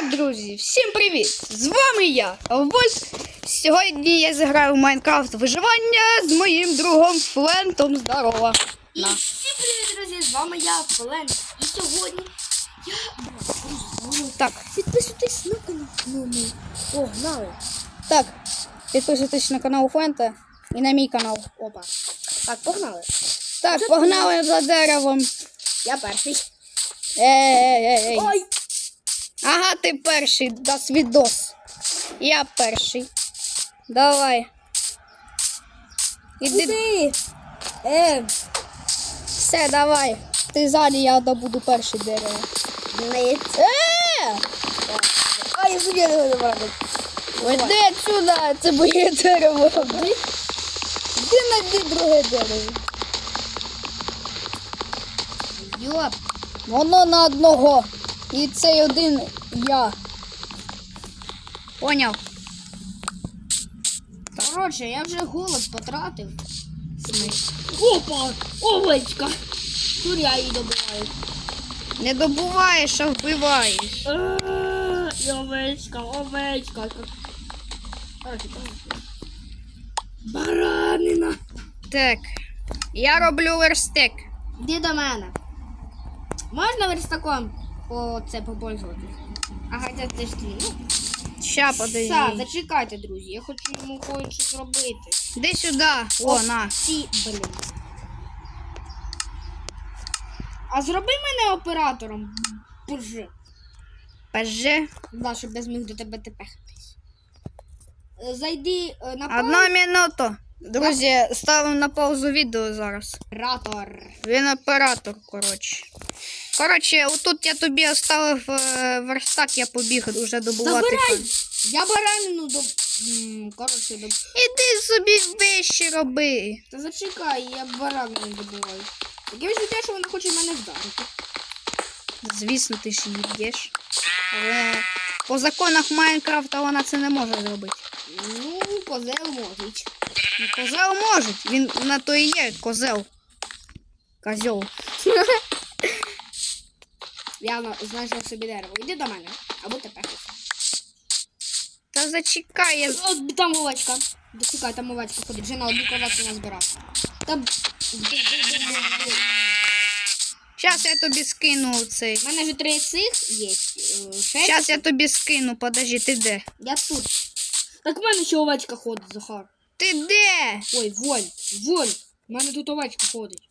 Так, друзі, всім привіт! З вами я, Вольт. Сьогодні я зіграю в Майнкрафт виживання з моїм другом Флентом. Здорово. І всім привіт, друзі! З вами я, Фелен. І сьогодні я Так, підписуйтесь на канал. Ну, погнали. так. Підписуйтесь на канал Флента і на мій канал. Опа. Так, погнали. Так, погнали за деревом. Я перший. Ей, ей, ей. Ой! Ага, ти перший, дас відос. Я перший. Давай. Іди. Куди? Е, Все, давай. Ти ззаді, я добуду перше дерево. Е! А, я собі не вибрати. Іди отсюди, це моє дерево. Іди знайди друге дерево. Йоп. Воно на одного. І цей один я. Поняв? Коротше, я вже голод потратив. Опа! Овечка! Тут я її добиваю. Не добуваєш, а вбиваєш. Е, Овечка, овечка. Баранина. Так. Я роблю верстек. Іди до мене. Можна верстаком по це попользуватися? Ага, це теж твій. Ща подожди. все, зачекайте, друзі. Я хочу йому кое-що зробити. Іди сюди. О, на. Ці, блін. А зроби мене оператором. Боже. ПЖ. Да, щоб я зміг до тебе тепехатись. Зайди е, на Одну минуту. Друзі, ставимо на паузу відео зараз. оператор. Він оператор, коротше. Коротше, отут я тобі оставив е, верстак, я побіг уже добувати. Забирай! Я баранину до. М, Коротше, до. Іди собі вещі роби. Та зачекай, я баранину добуваю. Таке відчуття, що вона хоче мене вдарити. Звісно, ти ж її б'єш. Але по законах Майнкрафта вона це не може зробити. Ну, козел можуть. Козел може. Він на то і є козел. Козел. Я на- знайшов собі дерево. Іди до мене. Або тепер. Та зачекай, я... От там овечка. Дочекай, там овечка ходить. Вже на одну кроватку назбирав. Там. Щас я тобі скину цей. У мене вже три цих є. е, Шесть. Щас я тобі скину, подожди, ти де? Я тут. Так в мене ще овечка ходить, Захар. Ти де? Ой, воль, воль. У мене тут овечка ходить.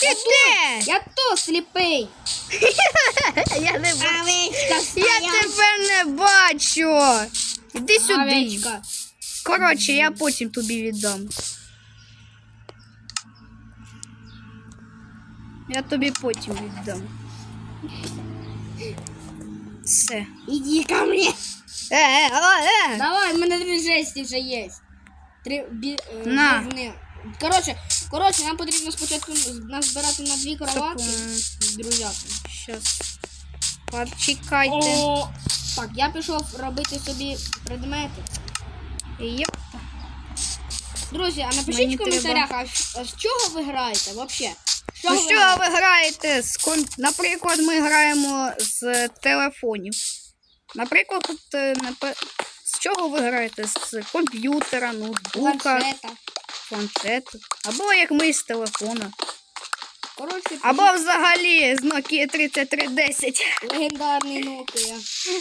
Ти де? Я тут сліпий. Я не бачу. Овечка Я тебе не бачу. Іди сюди. Овечка. Коротше, я потім тобі віддам. Я тобі потім віддам. Все. Іди ко мне. Е, е, о, е. Давай, в мене три жесті вже є. Три бі... е, На. бревни. Коротше, коротше, нам потрібно спочатку назбирати на дві кроватки. Секунду. з друзями. Щас. Почекайте. Так, я пішов робити собі предмети. Єп. Друзі, а напишіть Мені в коментарях, а, з- а з чого ви граєте взагалі? З Ну ви що граєте? ви граєте з ком... Наприклад, ми граємо з телефонів. Наприклад, е, з чого ви граєте? З комп'ютера, ноутбука, Планшета. Планшету. Або як ми з телефона. Коротше, Або взагалі з Nokia 3310. легендарний Nokia.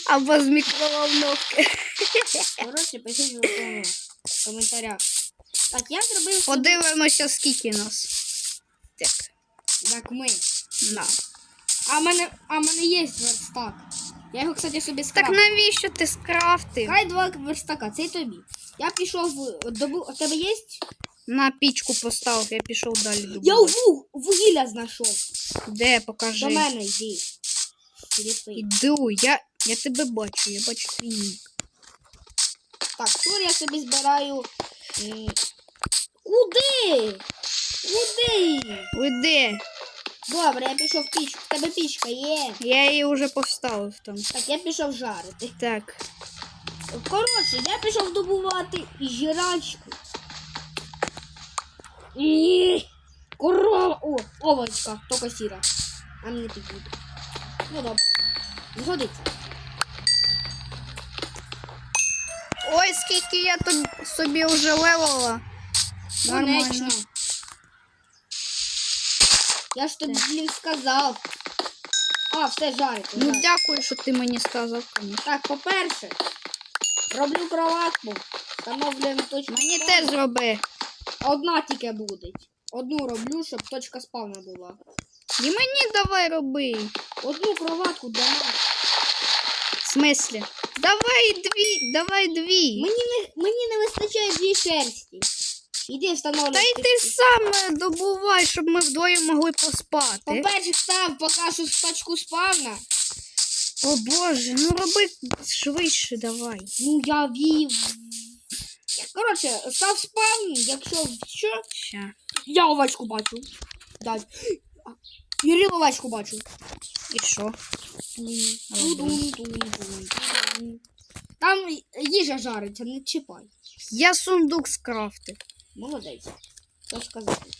Або з мікроволновки. Коротше, пишіть в коментарях. Так, я зробив Подивимося, скільки нас. Так. як ми. На. А в мене, а мене є верстак. Я його, кстати, собі Так навіщо ти скрафтив? Хай два верстака, це й тобі. Я пішов в добу. У тебе є? На пічку поставив, я пішов далі до Я вуг, вугілля знайшов. Де, покажи. До мене йди. Іду, я, я тебе бачу, я бачу твій нік. Так, тут я собі збираю. м, Куди? Куди? Добре, я пішов в пічку. В тебе пічка є. Я її вже поставив там. Так, я пішов жарити. Так. Коротше, я пішов добувати жрачку. Корова. О, овочка, тільки сіра. А мені підійде. Ну добре. Згодиться. Ой, скільки я тобі собі вже левела. Нормально. Конечно. Я ж тобі блін, сказав. А, все жарить. Ну жарить. дякую, що ти мені сказав. Так, по-перше, роблю кроватку. Встановлюємо точку. Мені теж зроби. Одна тільки буде. Одну роблю, щоб точка спавна була. І мені давай роби. Одну кроватку для нас. В смислі? Давай дві, давай дві. Мені не, мені не вистачає дві шерсті. Іди встановлюй. Та й ти сам добувай, щоб ми вдвоєм могли поспати. По-перше, став поки що з точку спавна. О боже, ну роби швидше давай. Ну я вів. Коротше, став спавн, якщо що. Ща. Я овечку бачу. Дай. Юрій овечку бачу. І що? Там їжа жариться, не чіпай. Я сундук скрафтив. Молодець. Що сказати?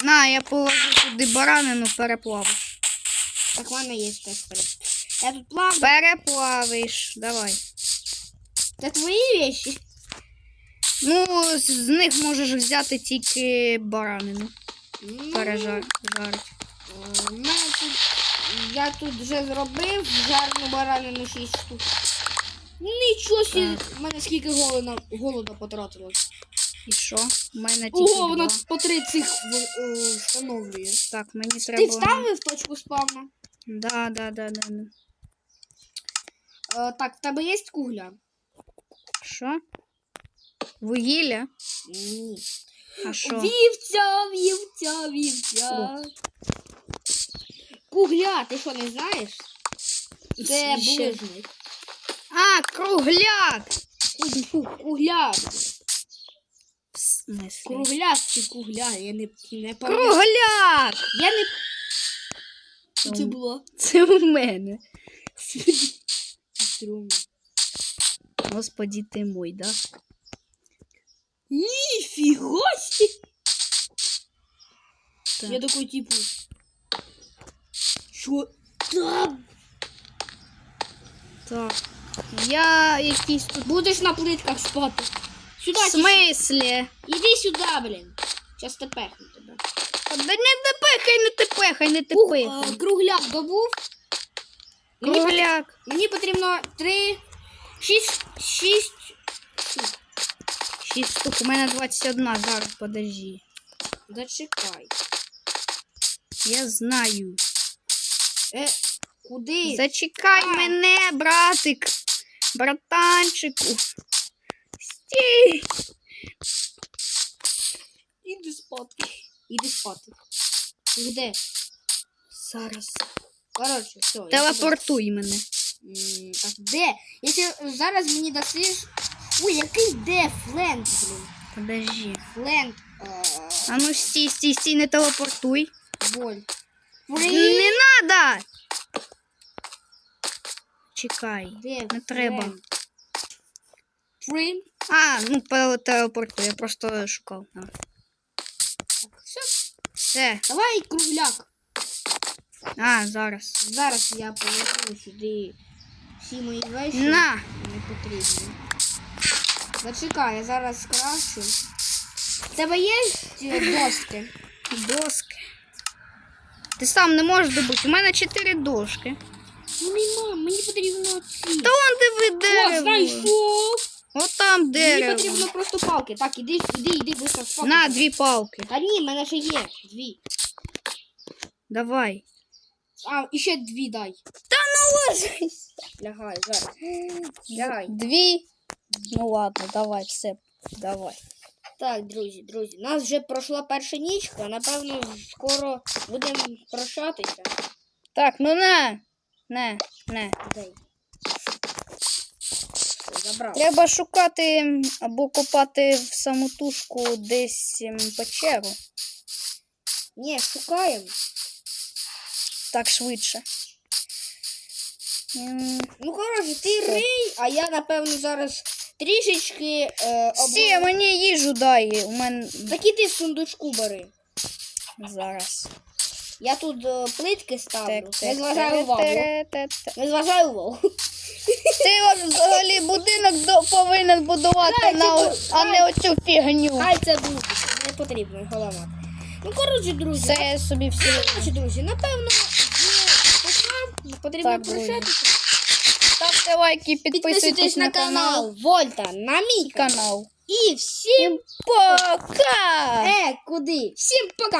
На, я положу туди баранину, переплавиш. Так в мене є теж перед. Я тут плаваю. Переплавиш. Давай. Це твої вещи? Ну, з них можеш взяти тільки баранину. Ну, Пережарить. е, я тут вже зробив жарну баранину 6 штук. Нічого собі, в мене скільки голода, голода потратилось. І що? У мене тільки Ого, воно два. по три цих в- е, встановлює. Так, мені Ти треба. вставив точку спавна? Да, да, да, да, да. Е, так, в тебе є кугля? Що? Вугілля? Ні. А що? Вівця, вівця, вівця. Кугля, ти що не знаєш? Це Ще. булижник. А, кругляк! Ку- ку- Кугля. Кругляк чи кугля, я не, не пам'ятаю. Кругляк! Я не... Що це було? Це у мене. Господи ти мой, да? Ніфіга себе! Так. Я такой типу. Що? Там Так. Я якийсь тут. будеш на плитках спати. Сюди, В смислі? іди сюди, блін. Щас тепехну тебе. Та Да не тепехай, не тепехай, не Ух, тепехай. е, кругляк добув. Мені, пот- Кругляк. мені потрібно три, шість, шість. Штук. Шість штук, у мене 21, зараз подожди. Зачекай. Я знаю. Е, куди? Зачекай А. мене, братик. Братанчику. Стій. Іди спати. Іди спати. Де? Зараз. Коротше, все. я Телепортуй мене. Так, де? Якщо зараз мені дасиш. Ой, який де фленд, блін. Подожди. Фленд. е, А ну стій, стій, стій, не телепортуй. Боль. Не надо! Чекай. Де Не треба. Фрейм. А, ну пе- телепортуй, я просто шукав. А. Так, все. Все. Давай кругляк. А, зараз. Зараз я положу сюди всі мої вещи. На! Потрібні. Зачекай, я зараз скрафчу. В тебе є е, доски? Доски. Ти сам не можеш добути. У мене чотири дошки. Нема, мені потрібно ці. Та вон диви О, знайшов! От там Мені дерево. потрібно просто палки. Так, іди, іди, іди, быстро. На, дві палки. Та ні, в мене ще є. Дві. Давай. А, і ще дві дай. Та ложись. Лягай, зараз. Лягай. Дві. Ну ладно, давай, все. Давай. Так, друзі, друзі, у нас вже пройшла перша нічка. Напевно, скоро будемо прощатися. Так, ну не. Не, не. Дай. Все, забрав. Треба шукати або копати в самотужку десь м, печеру. Ні, шукаємо. Так швидше. Ну, коротше, ти рий, а я, напевно, зараз трішечки е, Всі, обла- мені їжу дай. У мене Так іди в сундучку бери. зараз. Я тут е, плитки ставлю. Не так, увагу. Не зважаю увагу. Ти от взагалі будинок до- повинен будувати, Хай на, це о- бу- а не оцю фігню. Хай це буде. Не потрібно його ламати. Ну, коротше, друзі. Все я собі всі. Коротше, друзі, напевно. Потрібно Так, друзі. прощатися. Ставте лайки, підписуйтесь Підписуйтесь на канал Вольта, на мій канал. канал. І всім Пока! е, куди? Всім пока!